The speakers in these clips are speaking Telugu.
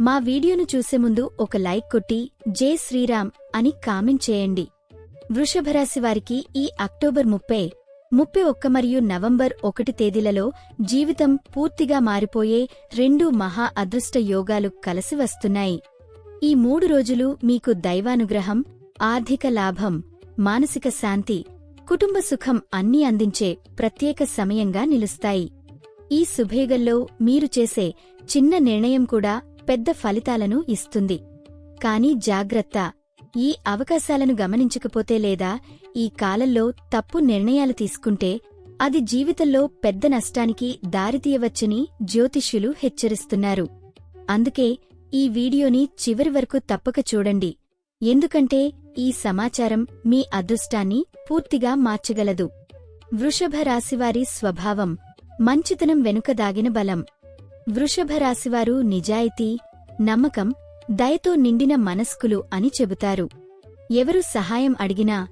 మా వీడియోను చూసే ముందు ఒక లైక్ కొట్టి జే శ్రీరామ్ అని కామెంట్ చేయండి. వృషభరాశి వారికి ఈ అక్టోబర్ ముప్పై ముప్పై ఒక్క మరియు నవంబర్ ఒకటి తేదీలలో జీవితం పూర్తిగా మారిపోయే రెండు మహా అదృష్ట యోగాలు కలిసి వస్తున్నాయి. ఈ మూడు రోజులు మీకు దైవానుగ్రహం ఆర్థిక లాభం మానసిక శాంతి కుటుంబ సుఖం అన్నీ అందించే ప్రత్యేక సమయంగా నిలుస్తాయి. ఈ శుభేగల్లో మీరు చేసే చిన్న నిర్ణయం కూడా పెద్ద ఫలితాలను ఇస్తుంది. కాని జాగ్రత్త. ఈ అవకాశాలను గమనించకపోతే లేదా ఈ కాలంలో తప్పు నిర్ణయాలు తీసుకుంటే అది జీవితంలో పెద్ద నష్టానికి దారితీయవచ్చని జ్యోతిష్యులు హెచ్చరిస్తున్నారు. అందుకే ఈ వీడియోని చివరి వరకు తప్పక చూడండి. ఎందుకంటే ఈ సమాచారం మీ అదృష్టాన్ని పూర్తిగా మార్చగలదు. వృషభ రాశివారి స్వభావం. మంచితనం వెనుక దాగిన బలం. వృషభ రాశివారు నిజాయితీ నమ్మకం దయతో నిండిన మనస్కులు అని చెబుతారు. ఎవరు సహాయం అడిగినా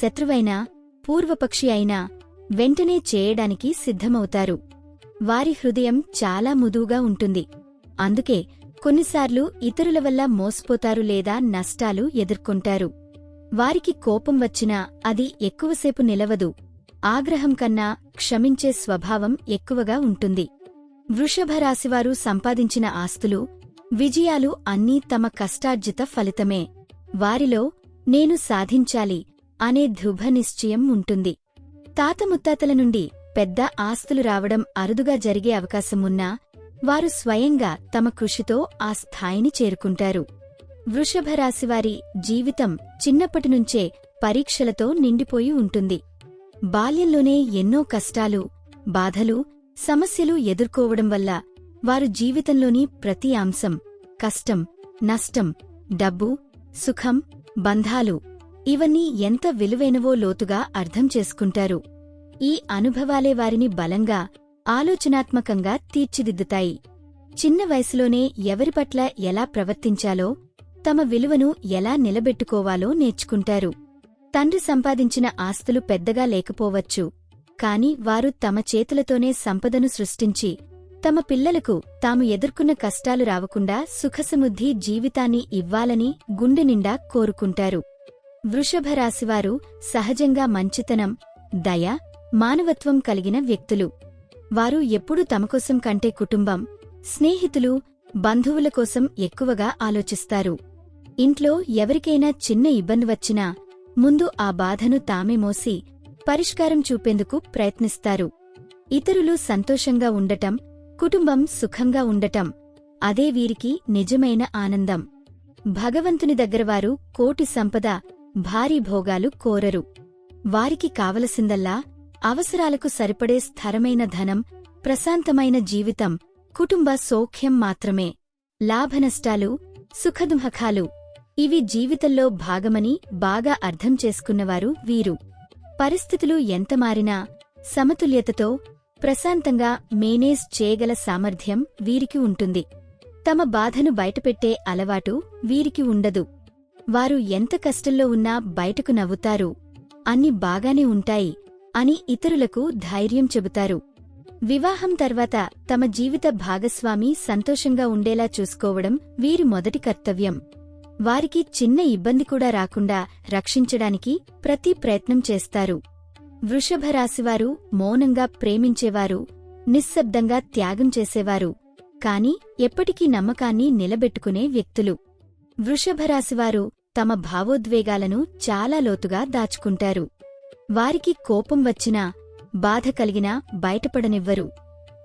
శత్రువైనా పూర్వపక్షి అయినా వెంటనే చేయడానికి సిద్ధమవుతారు. వారి హృదయం చాలా ముదువుగా ఉంటుంది. అందుకే కొన్నిసార్లు ఇతరుల వల్ల మోసపోతారు లేదా నష్టాలు ఎదుర్కొంటారు. వారికి కోపం వచ్చినా అది ఎక్కువసేపు నిలవదు. ఆగ్రహం కన్నా క్షమించే స్వభావం ఎక్కువగా ఉంటుంది. వృషభ రాశివారు సంపాదించిన ఆస్తులు విజయాలు అన్నీ తమ కష్టార్జిత ఫలితమే. వారిలో నేను సాధించాలి అనే దృఢ నిశ్చయం ఉంటుంది. తాత ముత్తాతల నుండి పెద్ద ఆస్తులు రావడం అరుదుగా జరిగే అవకాశమున్నా వారు స్వయంగా తమ కృషితో ఆ స్థాయిని చేరుకుంటారు. వృషభ రాశివారి జీవితం చిన్నప్పటినుంచే పరీక్షలతో నిండిపోయి ఉంటుంది. బాల్యంలోనే ఎన్నో కష్టాలు బాధలు సమస్యలు ఎదుర్కోవడం వల్ల వారు జీవితంలోని ప్రతి అంశం కష్టం నష్టం డబ్బు సుఖం బంధాలు ఇవన్నీ ఎంత విలువైనవో లోతుగా అర్థం చేసుకుంటారు. ఈ అనుభవాలే వారిని బలంగా ఆలోచనాత్మకంగా తీర్చిదిద్దుతాయి. చిన్న వయసులోనే ఎవరి పట్ల ఎలా ప్రవర్తించాలో తమ విలువను ఎలా నిలబెట్టుకోవాలో నేర్చుకుంటారు. తండ్రి సంపాదించిన ఆస్తులు పెద్దగా లేకపోవచ్చు. కాని వారు తమ చేతులతోనే సంపదను సృష్టించి తమ పిల్లలకు తాము ఎదుర్కొన్న కష్టాలు రావకుండా సుఖసముద్ధి జీవితాన్ని ఇవ్వాలని గుండె నిండా కోరుకుంటారు. వృషభ రాశివారు సహజంగా మంచితనం దయ మానవత్వం కలిగిన వ్యక్తులు. వారు ఎప్పుడూ తమకోసం కంటే కుటుంబం స్నేహితులు బంధువుల కోసం ఎక్కువగా ఆలోచిస్తారు. ఇంట్లో ఎవరికైనా చిన్న ఇబ్బంది వచ్చినా ముందు ఆ బాధను తామే మోసి పరిష్కారం చూపేందుకు ప్రయత్నిస్తారు. ఇతరులు సంతోషంగా ఉండటం కుటుంబం సుఖంగా ఉండటం అదే వీరికి నిజమైన ఆనందం. భగవంతుని దగ్గరవారు కోటి సంపద భారీ భోగాలు కోరరు. వారికి కావలసిందల్లా అవసరాలకు సరిపడే స్థిరమైన ధనం ప్రశాంతమైన జీవితం కుటుంబ సౌఖ్యం మాత్రమే. లాభనష్టాలు సుఖదుహఖాలు ఇవి జీవితంలో భాగమని బాగా అర్థం చేసుకున్నవారు వీరు. పరిస్థితులు ఎంత మారినా సమతుల్యతతో ప్రశాంతంగా మేనేజ్ చేయగల సామర్థ్యం వీరికి ఉంటుంది. తమ బాధను బయటపెట్టే అలవాటు వీరికి ఉండదు. వారు ఎంత కష్టంలో ఉన్నా బయటకు నవ్వుతారు. అన్ని బాగానే ఉంటాయి అని ఇతరులకు ధైర్యం చెబుతారు. వివాహం తర్వాత తమ జీవిత భాగస్వామి సంతోషంగా ఉండేలా చూసుకోవడం వీరి మొదటి కర్తవ్యం. వారికి చిన్న ఇబ్బంది కూడా రాకుండా రక్షించడానికి ప్రతి ప్రయత్నం చేస్తారు. వృషభ రాశివారు మౌనంగా ప్రేమించేవారు నిశ్శబ్దంగా త్యాగం చేసేవారు కాని ఎప్పటికీ నమ్మకాన్ని నిలబెట్టుకునే వ్యక్తులు. వృషభ రాశివారు తమ భావోద్వేగాలను చాలా లోతుగా దాచుకుంటారు. వారికి కోపం వచ్చినా బాధ కలిగినా బయటపడనివ్వరు.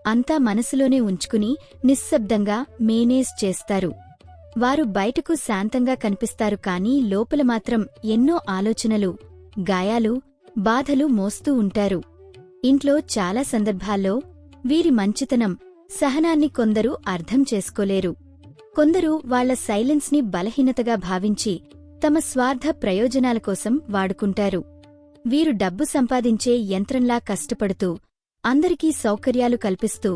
అంతా మనసులోనే ఉంచుకుని నిశ్శబ్దంగా మేనేజ్ చేస్తారు. వారు బయటకు శాంతంగా కనిపిస్తారు కాని లోపల మాత్రం ఎన్నో ఆలోచనలు గాయాలు బాధలు మోస్తూ ఉంటారు. ఇంట్లో చాలా సందర్భాల్లో వీరి మంచితనం సహనాన్ని కొందరు అర్థం చేసుకోలేరు. కొందరు వాళ్ళ సైలెన్స్ని బలహీనతగా భావించి తమ స్వార్థ ప్రయోజనాల కోసం వాడుకుంటారు. వీరు డబ్బు సంపాదించే యంత్రంలా కష్టపడుతూ అందరికీ సౌకర్యాలు కల్పిస్తూ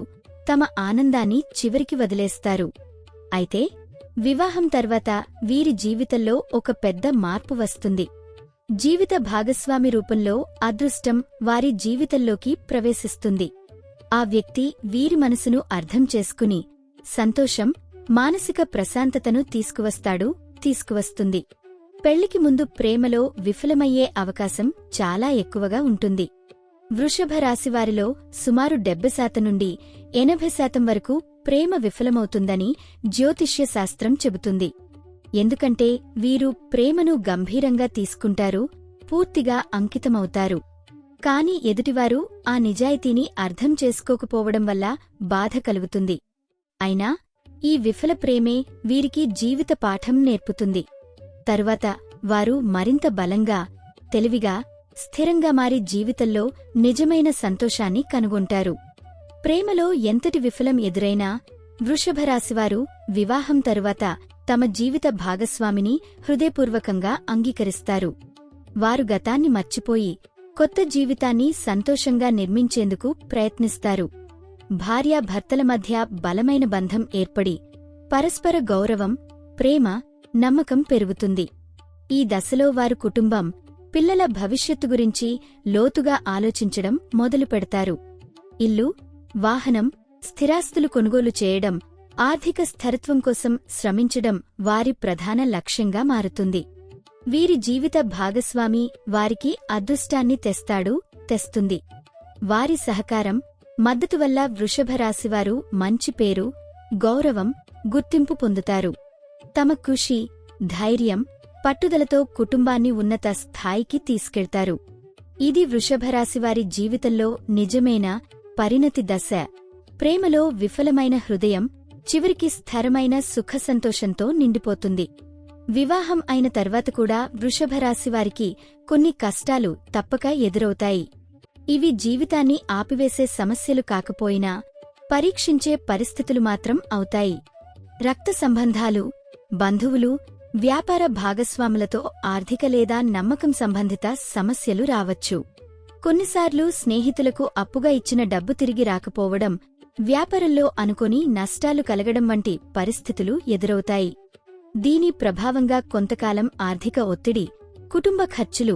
తమ ఆనందాన్ని చివరికి వదిలేస్తారు. అయితే వివాహం తర్వాత వీరి జీవితంలో ఒక పెద్ద మార్పు వస్తుంది. జీవిత భాగస్వామి రూపంలో అదృష్టం వారి జీవితంలోకి ప్రవేశిస్తుంది. ఆ వ్యక్తి వీరి మనసును అర్థం చేసుకుని సంతోషం మానసిక ప్రశాంతతను తీసుకువస్తాడు తీసుకువస్తుంది. పెళ్ళికి ముందు ప్రేమలో విఫలమయ్యే అవకాశం చాలా ఎక్కువగా ఉంటుంది. వృషభ రాశివారిలో సుమారు డెబ్బై శాతం నుండి ఎనభై శాతం వరకు ప్రేమ విఫలమవుతుందని జ్యోతిష్య శాస్త్రం చెబుతుంది. ఎందుకంటే వీరు ప్రేమను గంభీరంగా తీసుకుంటారు పూర్తిగా అంకితమవుతారు. కాని ఎదుటివారు ఆ నిజాయితీని అర్థం చేసుకోకపోవడం వల్ల బాధ కలుగుతుంది. అయినా ఈ విఫల ప్రేమే వీరికి జీవిత పాఠం నేర్పుతుంది. తరువాత వారు మరింత బలంగా తెలివిగా స్థిరంగా మారి జీవితంలో నిజమైన సంతోషాన్ని కనుగొంటారు. ప్రేమలో ఎంతటి విఫలం ఎదురైనా వృషభరాశివారు వివాహం తరువాత తమ జీవిత భాగస్వామిని హృదయపూర్వకంగా అంగీకరిస్తారు. వారు గతాన్ని మర్చిపోయి కొత్త జీవితాన్ని సంతోషంగా నిర్మించేందుకు ప్రయత్నిస్తారు. భార్యాభర్తల మధ్య బలమైన బంధం ఏర్పడి పరస్పర గౌరవం ప్రేమ నమ్మకం పెరుగుతుంది. ఈ దశలో వారు కుటుంబం పిల్లల భవిష్యత్తు గురించి లోతుగా ఆలోచించడం మొదలు పెడతారు ఇల్లు వాహనం స్థిరాస్తులు కొనుగోలు చేయడం ఆర్థిక స్థిరత్వం కోసం శ్రమించడం వారి ప్రధాన లక్ష్యంగా మారుతుంది. వీరి జీవిత భాగస్వామి వారికి అదృష్టాన్ని తెస్తాడు తెస్తుంది. వారి సహకారం మద్దతు వల్ల వృషభరాశివారు మంచి పేరు గౌరవం గుర్తింపు పొందుతారు. తమ కృషి ధైర్యం పట్టుదలతో కుటుంబాన్ని ఉన్నత స్థాయికి తీసుకెళ్తారు. ఇది వృషభరాశివారి జీవితంలో నిజమైన పరిణతి దశ. ప్రేమలో విఫలమైన హృదయం చివరికి స్థిరమైన సుఖసంతోషంతో నిండిపోతుంది. వివాహం అయిన తర్వాత కూడా వృషభరాశివారికి కొన్ని కష్టాలు తప్పక ఎదురవుతాయి. ఇవి జీవితాన్ని ఆపివేసే సమస్యలు కాకపోయినా పరీక్షించే పరిస్థితులు మాత్రం అవుతాయి. రక్త సంబంధాలు బంధువులు వ్యాపార భాగస్వాములతో ఆర్థిక లేదా నమ్మకం సంబంధిత సమస్యలు రావచ్చు. కొన్నిసార్లు స్నేహితులకు అప్పుగా ఇచ్చిన డబ్బు తిరిగి రాకపోవడం వ్యాపారంలో అనుకొని నష్టాలు కలగడం వంటి పరిస్థితులు ఎదురవుతాయి. దీని ప్రభావంగా కొంతకాలం ఆర్థిక ఒత్తిడి కుటుంబ ఖర్చులు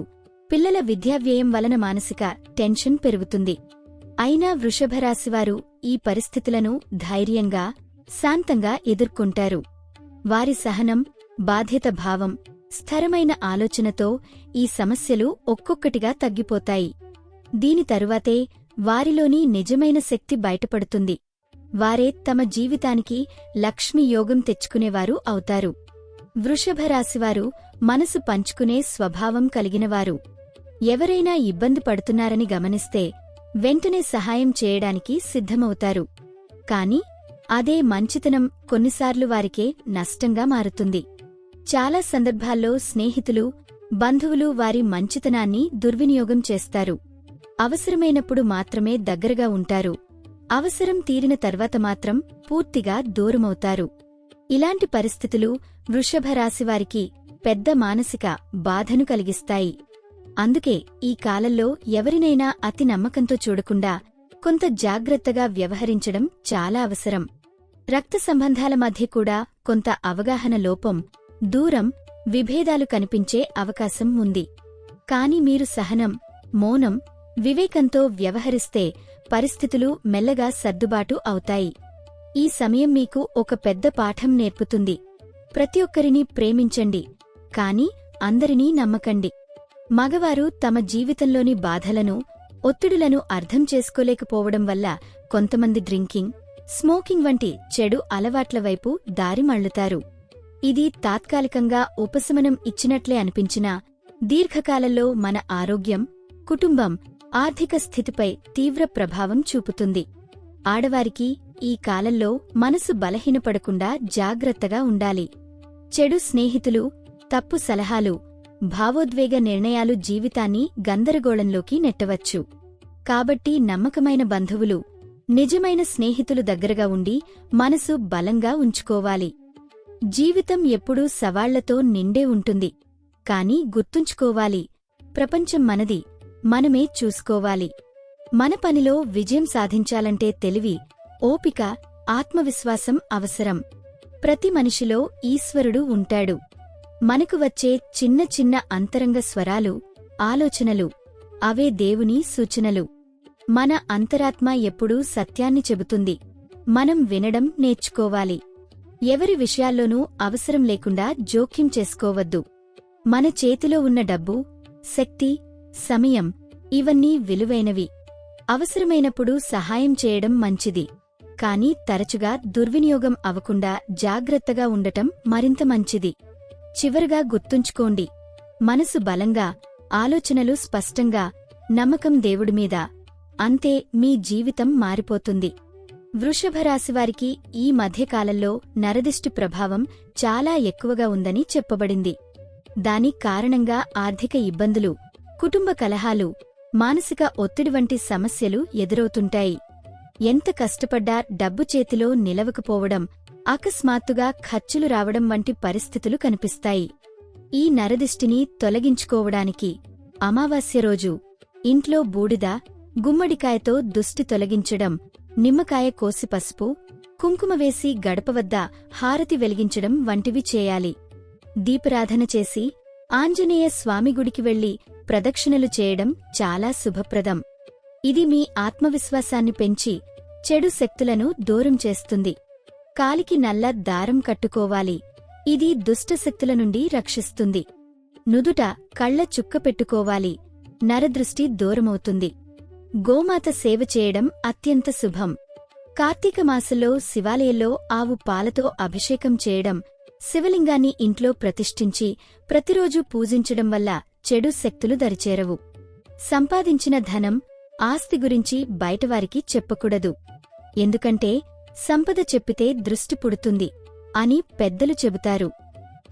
పిల్లల విద్యావ్యయం వలన మానసిక టెన్షన్ పెరుగుతుంది. అయినా వృషభరాశివారు ఈ పరిస్థితులను ధైర్యంగా శాంతంగా ఎదుర్కొంటారు. వారి సహనం బాధ్యత భావం స్థిరమైన ఆలోచనతో ఈ సమస్యలు ఒక్కొక్కటిగా తగ్గిపోతాయి. దీని తరువాతే వారిలోని నిజమైన శక్తి బయటపడుతుంది. వారే తమ జీవితానికి లక్ష్మి యోగం తెచ్చుకునేవారు అవుతారు. వృషభరాశివారు మనసు పంచుకునే స్వభావం కలిగినవారు. ఎవరైనా ఇబ్బంది పడుతున్నారని గమనిస్తే వెంటనే సహాయం చేయడానికి సిద్ధమవుతారు. కాని అదే మంచితనం కొన్నిసార్లు వారికే నష్టంగా మారుతుంది. చాలా సందర్భాల్లో స్నేహితులు బంధువులు వారి మంచితనాన్ని దుర్వినియోగం చేస్తారు. అవసరమైనప్పుడు మాత్రమే దగ్గరగా ఉంటారు. అవసరం తీరిన తర్వాత మాత్రం పూర్తిగా దూరమవుతారు. ఇలాంటి పరిస్థితులు వృషభరాశివారికి పెద్ద మానసిక బాధను కలిగిస్తాయి. అందుకే ఈ కాలంలో ఎవరినైనా అతి నమ్మకంతో చూడకుండా కొంత జాగ్రత్తగా వ్యవహరించడం చాలా అవసరం. రక్త సంబంధాల మధ్య కూడా కొంత అవగాహన లోపం దూరం విభేదాలు కనిపించే అవకాశం ఉంది. కాని మీరు సహనం మౌనం వివేకంతో వ్యవహరిస్తే పరిస్థితులు మెల్లగా సర్దుబాటు అవుతాయి. ఈ సమయం మీకు ఒక పెద్ద పాఠం నేర్పుతుంది. ప్రతి ఒక్కరిని ప్రేమించండి. కాని అందరినీ నమ్మకండి. మగవారు తమ జీవితంలోని బాధలను ఒత్తిడులను అర్థం చేసుకోలేకపోవడం వల్ల కొంతమంది డ్రింకింగ్ స్మోకింగ్ వంటి చెడు అలవాట్ల వైపు దారి మళ్ళుతారు ఇది తాత్కాలికంగా ఉపశమనం ఇచ్చినట్లే అనిపించినా దీర్ఘకాలంలో మన ఆరోగ్యం కుటుంబం ఆర్థిక స్థితిపై తీవ్ర ప్రభావం చూపుతుంది. ఆడవారికి ఈ కాలంలో మనసు బలహీనపడకుండా జాగ్రత్తగా ఉండాలి. చెడు స్నేహితులు తప్పు సలహాలు భావోద్వేగ నిర్ణయాలు జీవితాన్ని గందరగోళంలోకి నెట్టవచ్చు. కాబట్టి నమ్మకమైన బంధువులు నిజమైన స్నేహితులు దగ్గరగా ఉండి మనసు బలంగా ఉంచుకోవాలి. జీవితం ఎప్పుడూ సవాళ్ళతో నిండే ఉంటుంది. కాని గుర్తుంచుకోవాలి ప్రపంచం మనది. మనమే చూసుకోవాలి. మన పనిలో విజయం సాధించాలంటే తెలివి ఓపిక ఆత్మవిశ్వాసం అవసరం. ప్రతి మనిషిలో ఈశ్వరుడు ఉంటాడు. మనకు వచ్చే చిన్న చిన్న అంతరంగ స్వరాలు ఆలోచనలు అవే దేవుని సూచనలు. మన అంతరాత్మ ఎప్పుడూ సత్యాన్ని చెబుతుంది. మనం వినడం నేర్చుకోవాలి. ఎవరి విషయాల్లోనూ అవసరం లేకుండా జోక్యం చేసుకోవద్దు. మన చేతిలో ఉన్న డబ్బు శక్తి సమయం ఇవన్నీ విలువైనవి. అవసరమైనప్పుడు సహాయం చేయడం మంచిది. కానీ తరచుగా దుర్వినియోగం అవకుండా జాగ్రత్తగా ఉండటం మరింత మంచిది. చివరగా గుర్తుంచుకోండి మనసు బలంగా ఆలోచనలు స్పష్టంగా నమ్మకం దేవుడిమీద అంతే మీ జీవితం మారిపోతుంది. వృషభరాశివారికి ఈ మధ్యకాలంలో నరదిష్టి ప్రభావం చాలా ఎక్కువగా ఉందని చెప్పబడింది. దాని కారణంగా ఆర్థిక ఇబ్బందులు కుటుంబ కలహాలు మానసిక ఒత్తిడి వంటి సమస్యలు ఎదురవుతుంటాయి. ఎంత కష్టపడ్డా డబ్బు చేతిలో నిలవకపోవడం అకస్మాత్తుగా ఖర్చులు రావడం వంటి పరిస్థితులు కనిపిస్తాయి. ఈ నరదిష్టిని తొలగించుకోవడానికి అమావాస్య రోజు ఇంట్లో బూడిద గుమ్మడికాయతో దుష్టి తొలగించడం నిమ్మకాయ కోసి పసుపు కుంకుమ వేసి గడప వద్ద హారతి వెలిగించడం వంటివి చేయాలి. దీపరాధన చేసి ఆంజనేయ స్వామి గుడికి వెళ్ళి ప్రదక్షిణలు చేయడం చాలా శుభప్రదం. ఇది మీ ఆత్మవిశ్వాసాన్ని పెంచి చెడు శక్తులను దూరం చేస్తుంది. కాలికి నల్ల దారం కట్టుకోవాలి. ఇది దుష్టశక్తుల నుండి రక్షిస్తుంది. నుదుట కళ్ళ చుక్క పెట్టుకోవాలి. నరదృష్టి దూరమవుతుంది. గోమాత సేవ చేయడం అత్యంత శుభం. కార్తీక మాసంలో శివాలయంలో ఆవు పాలతో అభిషేకం చేయడం శివలింగాన్ని ఇంట్లో ప్రతిష్ఠించి ప్రతిరోజూ పూజించడం వల్ల చెడు శక్తులు దరిచేరవు. సంపాదించిన ధనం ఆస్తి గురించి బయటవారికి చెప్పకూడదు. ఎందుకంటే సంపద చెప్పితే దృష్టి పుడుతుంది అని పెద్దలు చెబుతారు.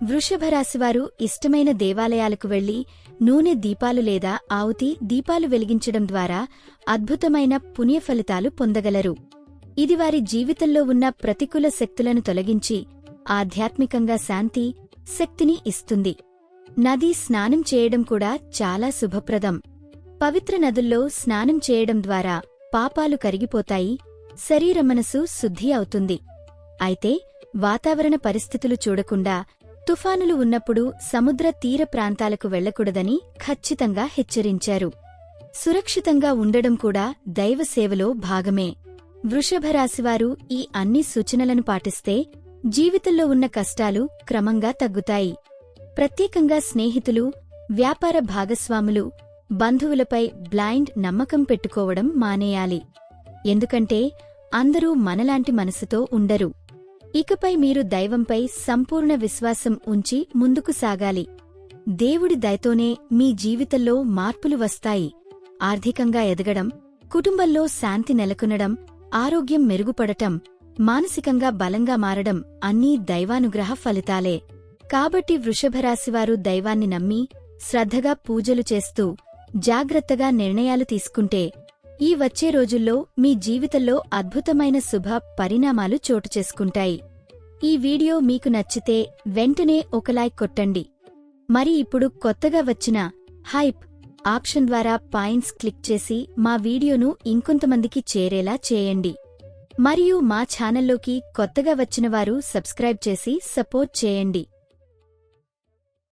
వృషభరాశివారు ఇష్టమైన దేవాలయాలకు వెళ్ళి నూనె దీపాలు లేదా ఆవుతి దీపాలు వెలిగించడం ద్వారా అద్భుతమైన పుణ్యఫలితాలు పొందగలరు. ఇది వారి జీవితంలో ఉన్న ప్రతికూల శక్తులను తొలగించి ఆధ్యాత్మికంగా శాంతి శక్తిని ఇస్తుంది. నది స్నానం చేయడం కూడా చాలా శుభప్రదం. పవిత్ర నదుల్లో స్నానం చేయడం ద్వారా పాపాలు కరిగిపోతాయి శరీర మనసు శుద్ధి అవుతుంది. అయితే వాతావరణ పరిస్థితులు చూడకుండా తుఫానులు ఉన్నప్పుడు సముద్ర తీర ప్రాంతాలకు వెళ్ళకూడదని ఖచ్చితంగా హెచ్చరించారు. సురక్షితంగా ఉండడం కూడా దైవసేవలో భాగమే. వృషభరాశివారు ఈ అన్ని సూచనలను పాటిస్తే జీవితంలో ఉన్న కష్టాలు క్రమంగా తగ్గుతాయి. ప్రత్యేకంగా స్నేహితులు వ్యాపార భాగస్వాములు బంధువులపై బ్లైండ్ నమ్మకం పెట్టుకోవడం మానేయాలి. ఎందుకంటే అందరూ మనలాంటి మనసుతో ఉండరు. ఇకపై మీరు దైవంపై సంపూర్ణ విశ్వాసం ఉంచి ముందుకు సాగాలి. దేవుడి దయతోనే మీ జీవితంలో మార్పులు వస్తాయి. ఆర్థికంగా ఎదగడం కుటుంబంలో శాంతి నెలకొనడం ఆరోగ్యం మెరుగుపడటం మానసికంగా బలంగా మారడం అన్నీ దైవానుగ్రహ ఫలితాలే. కాబట్టి వృషభరాశివారు దైవాన్ని నమ్మి శ్రద్ధగా పూజలు చేస్తూ జాగ్రత్తగా నిర్ణయాలు తీసుకుంటే ఈ వచ్చే రోజుల్లో మీ జీవితంలో అద్భుతమైన శుభ పరిణామాలు చోటు చేసుకుంటాయి. ఈ వీడియో మీకు నచ్చితే వెంటనే ఒక లైక్ కొట్టండి. మరి ఇప్పుడు కొత్తగా వచ్చిన హైప్ ఆప్షన్ ద్వారా పాయింట్స్ క్లిక్ చేసి మా వీడియోను ఇంకొంతమందికి చేరేలా చేయండి. మరియు మా ఛానల్లోకి కొత్తగా వచ్చినవారు సబ్స్క్రైబ్ చేసి సపోర్ట్ చేయండి.